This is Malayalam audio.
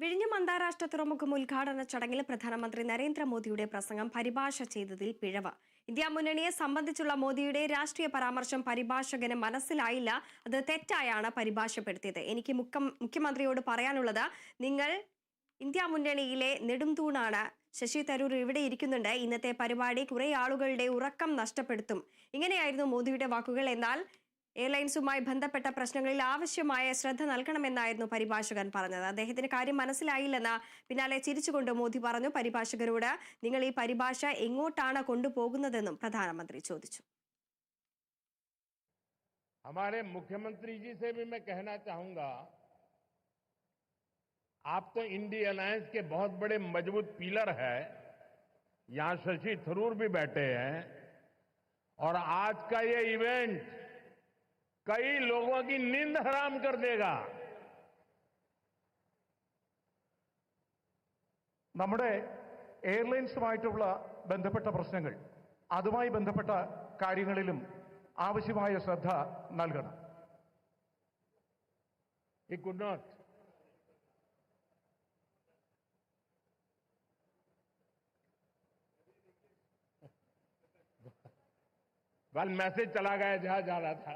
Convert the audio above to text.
വിഴിഞ്ഞം അന്താരാഷ്ട്ര തുറമുഖം ഉദ്ഘാടന ചടങ്ങിൽ പ്രധാനമന്ത്രി നരേന്ദ്രമോദിയുടെ പ്രസംഗം പരിഭാഷ ചെയ്തതിൽ പിഴവ്. ഇന്ത്യ മുന്നണിയെ സംബന്ധിച്ചുള്ള മോദിയുടെ രാഷ്ട്രീയ പരാമർശം പരിഭാഷകന് മനസ്സിലായില്ല. അത് തെറ്റായാണ് പരിഭാഷപ്പെടുത്തിയത്. എനിക്ക് മുഖ്യം- മുഖ്യമന്ത്രിയോട് പറയാനുള്ളത് നിങ്ങൾ ഇന്ത്യ മുന്നണിയിലെ നെടുംതൂണാണ്. ശശി തരൂർ ഇവിടെ ഇരിക്കുന്നുണ്ട്. ഇന്നത്തെ പരിപാടി കുറെ ആളുകളുടെ ഉറക്കം നഷ്ടപ്പെടുത്തും. ഇങ്ങനെയായിരുന്നു മോദിയുടെ വാക്കുകൾ. എന്നാൽ എയർലൈൻസുമായി ബന്ധപ്പെട്ട പ്രശ്നങ്ങളിൽ ആവശ്യമായ ശ്രദ്ധ നൽകണമെന്നായിരുന്നു പരിഭാഷകൻ പറഞ്ഞത് അദ്ദേഹത്തിന് കാര്യം മനസ്സിലായില്ലെന്ന് പിന്നാലെ ചിരിച്ചുകൊണ്ട് മോദി പറഞ്ഞു പരിഭാഷകരോട് നിങ്ങൾ ഈ പരിഭാഷ എങ്ങോട്ടാണ് കൊണ്ടുപോകുന്നതെന്നും പ്രധാനമന്ത്രി ചോദിച്ചു हमारे मुख्यमंत्री जी से भी मैं कहना चाहूंगा आप तो इंडी अलायंस के बहुत बड़े मजबूत पिलर है यहां शशि थरूर भी बैठे हैं और आज का ये इवेंट कई लोगों की नींद हराम कर देगा നമ്മുടെ എയർലൈൻസുമായിട്ടുള്ള ബന്ധപ്പെട്ട പ്രശ്നങ്ങൾ അതുമായി ബന്ധപ്പെട്ട കാര്യങ്ങളിലും ആവശ്യമായ ശ്രദ്ധ നൽകണം he could not well message चला गया जहां जा रहा था